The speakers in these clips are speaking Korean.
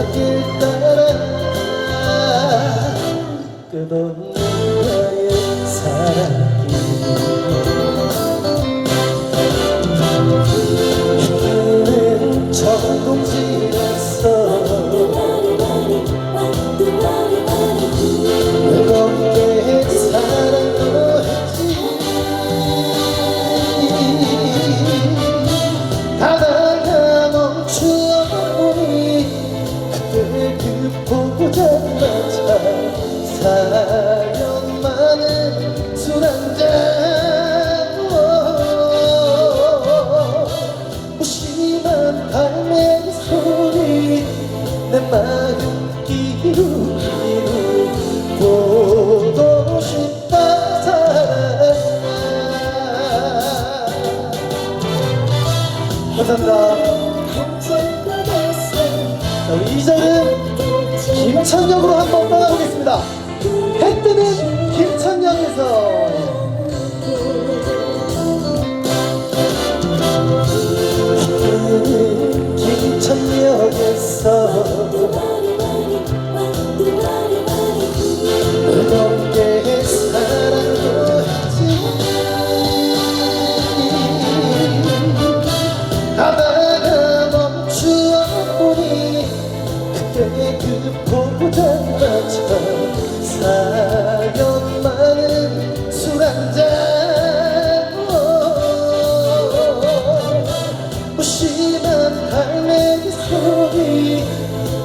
바닷길 따라 끝없는 나의 사랑 감사합니다. 자, 우리 2절은 김천역으로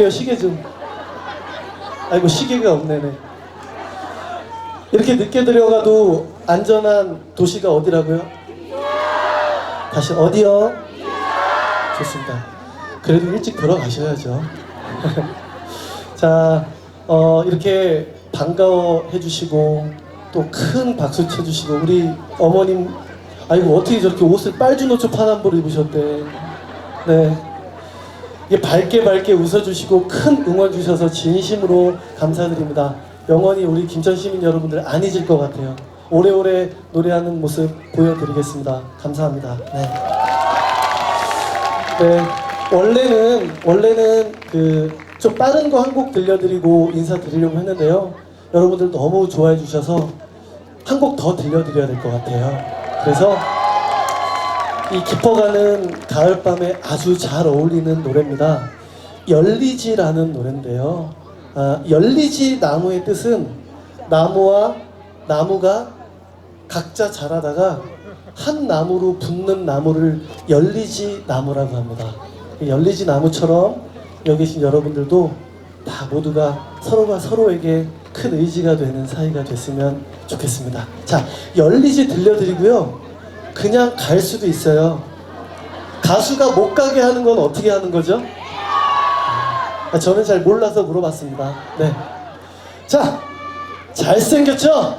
볼게요 시계 좀 아이고 시계가 없네네. 이렇게 늦게 들어가도 안전한 도시가 어디라고요? 다시 어디요? 좋습니다. 그래도 일찍 들어가셔야죠. 자, 어, 이렇게 반가워 해 주시고 또 큰 박수 쳐 주시고 우리 어머님 아이고 어떻게 저렇게 옷을 빨주노초 파남보를 입으셨대. 네. 이게 밝게 밝게 웃어주시고 큰 응원 주셔서 진심으로 감사드립니다. 영원히 우리 김천 시민 여러분들 안 잊을 것 같아요. 오래오래 노래하는 모습 보여드리겠습니다. 감사합니다. 네. 네. 원래는 원래는 그 좀 빠른 거 한 곡 들려드리고 인사드리려고 했는데요. 여러분들 너무 좋아해 주셔서 한 곡 더 들려드려야 될 것 같아요. 그래서 이 깊어가는 가을밤에 아주 잘 어울리는 노래입니다. 열리지라는 노래인데요. 아, 열리지 나무의 뜻은 나무와 나무가 각자 자라다가 한 나무로 붙는 나무를 열리지 나무라고 합니다. 이 열리지 나무처럼 여기 계신 여러분들도 다 모두가 서로가 서로에게 큰 의지가 되는 사이가 됐으면 좋겠습니다. 자, 열리지 들려드리고요. 그냥 갈 수도 있어요. 가수가 못 가게 하는 건 어떻게 하는 거죠? 아, 저는 잘 몰라서 물어봤습니다. 네. 자, 잘생겼죠?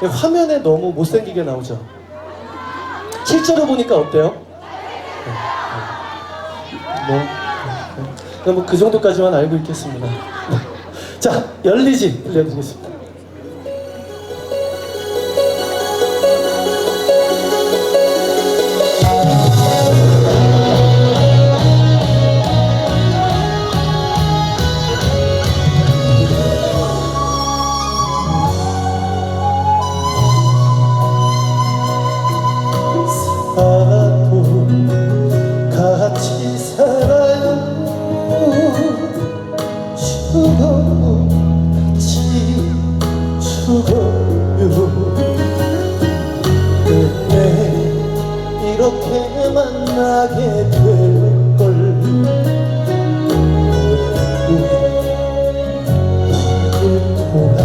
네. 화면에 너무 못생기게 나오죠? 실제로 보니까 어때요? 네. 네. 뭐, 네. 뭐, 그 정도까지만 알고 있겠습니다. 네. 자, 열리지 들려드리겠습니다. cuidar.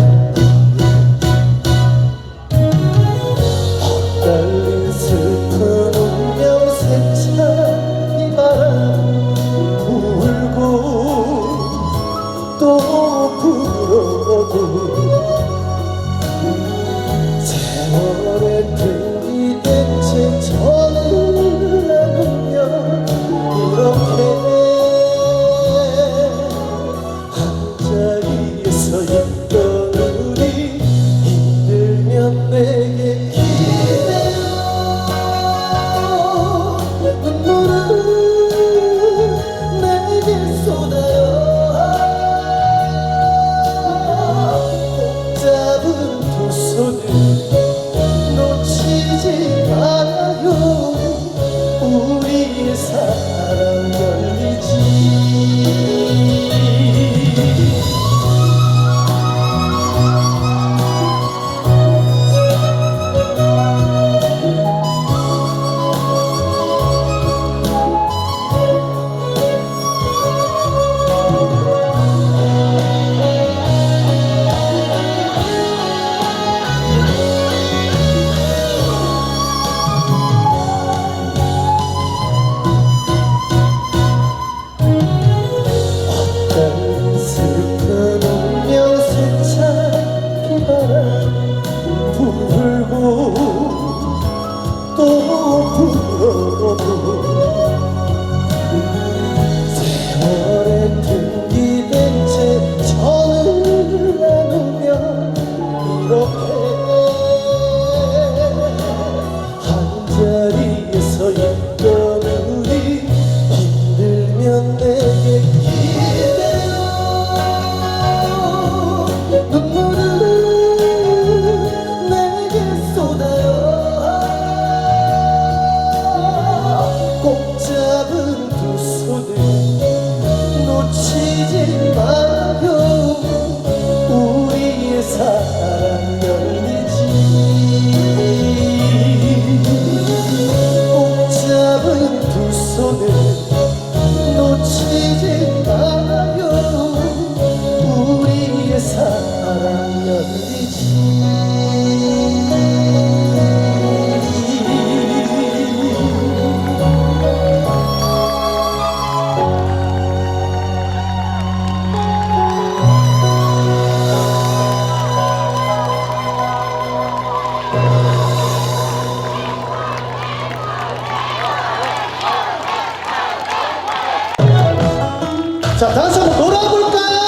자, 다 같이 한번 놀아볼까요?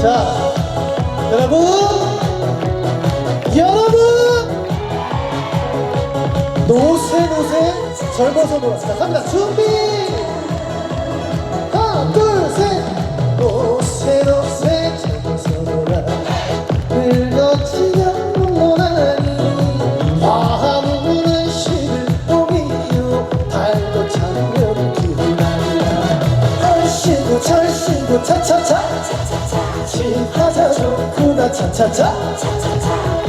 자, 여러분, 여러분, 노세 노세 젊어서 놀아. 자, 갑니다. 준비. 차차차차 차차차 춤하자 좋구나 차차차. 차차차.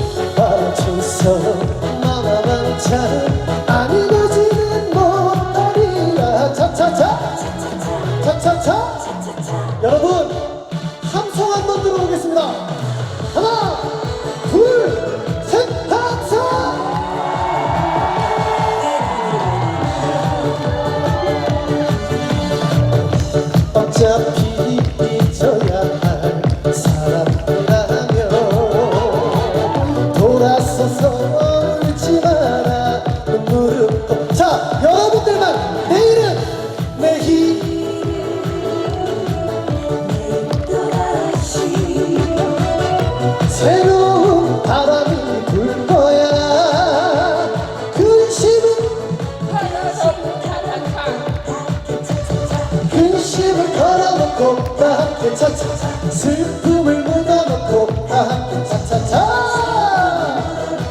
입을 걸어놓고 다 함께 차차차 슬픔을 묻어놓고 다 함께 차차차.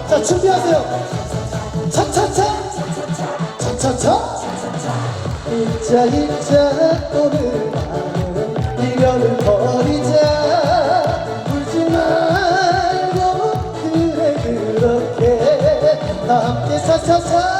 자 준비하세요. 차차차. 차차차. 잊자 잊자 오늘 밤은 이별을 버리자. 울지 말고 그래 그렇게 다 함께 차차차.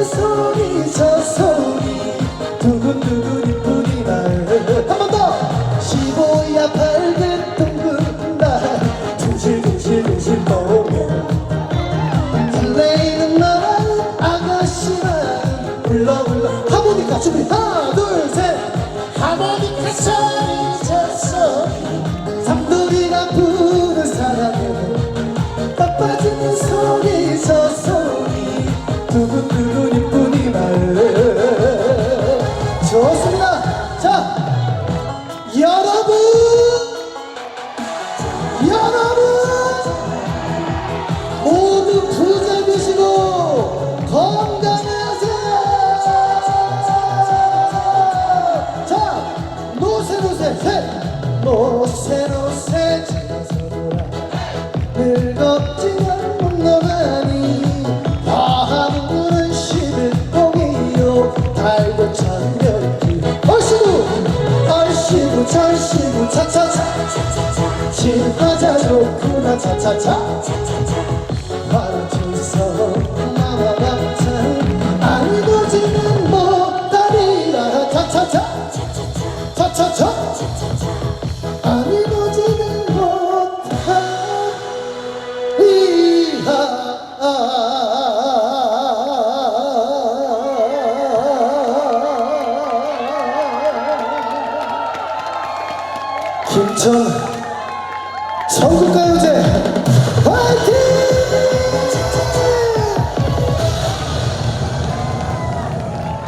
the soul. 차차 신부 차차차 친하자 좋구나 차차차 전 전국가요제 화이팅!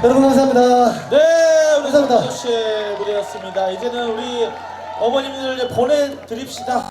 여러분 감사합니다. 네, 우리 감사합니다. 선우 씨의 무대였습니다. 이제는 우리 어머님들 보내드립시다.